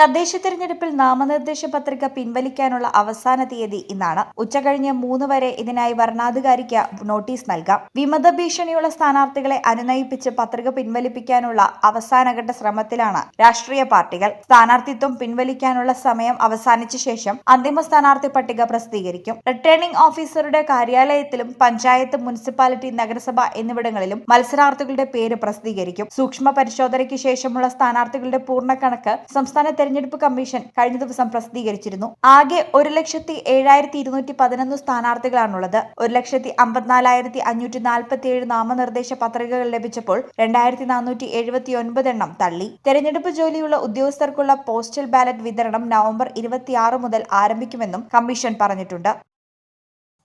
തദ്ദേശ തെരഞ്ഞെടുപ്പിൽ നാമനിർദ്ദേശ പത്രിക പിൻവലിക്കാനുള്ള അവസാന തീയതി ഇന്നാണ്. ഉച്ചകഴിഞ്ഞ് മൂന്ന് വരെ ഇതിനായി വരണാധികാരിക്ക് നോട്ടീസ് നൽകാം. വിമത ഭീഷണിയുള്ള സ്ഥാനാർത്ഥികളെ അനുനയിപ്പിച്ച് പത്രിക പിൻവലിപ്പിക്കാനുള്ള അവസാനഘട്ട ശ്രമത്തിലാണ് രാഷ്ട്രീയ പാർട്ടികൾ. സ്ഥാനാർത്ഥിത്വം പിൻവലിക്കാനുള്ള സമയം അവസാനിച്ച ശേഷം അന്തിമ സ്ഥാനാർത്ഥി പട്ടിക പ്രസിദ്ധീകരിക്കും. റിട്ടേണിംഗ് ഓഫീസറുടെ കാര്യാലയത്തിലും പഞ്ചായത്ത് മുനിസിപ്പാലിറ്റി നഗരസഭ എന്നിവിടങ്ങളിലും മത്സരാർത്ഥികളുടെ പേര് പ്രസിദ്ധീകരിക്കും. സൂക്ഷ്മ പരിശോധനയ്ക്ക് ശേഷമുള്ള സ്ഥാനാർത്ഥികളുടെ പൂർണ കണക്ക് സംസ്ഥാന തെരഞ്ഞെടുപ്പ് കമ്മീഷൻ കഴിഞ്ഞ ദിവസം പ്രസിദ്ധീകരിച്ചിരുന്നു. ആകെ ഒരു ലക്ഷത്തി ഏഴായിരത്തി ഇരുന്നൂറ്റി പതിനൊന്ന് സ്ഥാനാർത്ഥികളാണുള്ളത്. ഒരു ലക്ഷത്തി അമ്പത്തിനാലായിരത്തി അഞ്ഞൂറ്റി നാൽപ്പത്തി ഏഴ് നാമനിർദ്ദേശ പത്രികകൾ ലഭിച്ചപ്പോൾ രണ്ടായിരത്തി നാനൂറ്റി എഴുപത്തി ഒൻപത് എണ്ണം തള്ളി. തെരഞ്ഞെടുപ്പ് ജോലിയുള്ള ഉദ്യോഗസ്ഥർക്കുള്ള പോസ്റ്റൽ ബാലറ്റ് വിതരണം നവംബർ ഇരുപത്തിയാറ് മുതൽ ആരംഭിക്കുമെന്നും കമ്മീഷൻ പറഞ്ഞിട്ടുണ്ട്.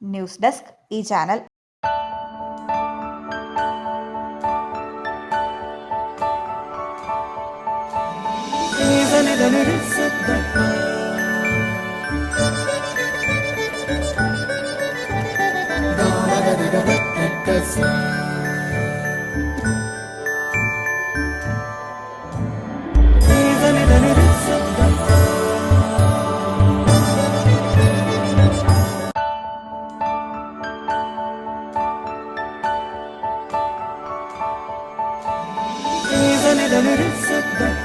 ന്യൂസ് ഡെസ്ക് ഈ ചാനൽ. ليالي الصدق döneriz sevdan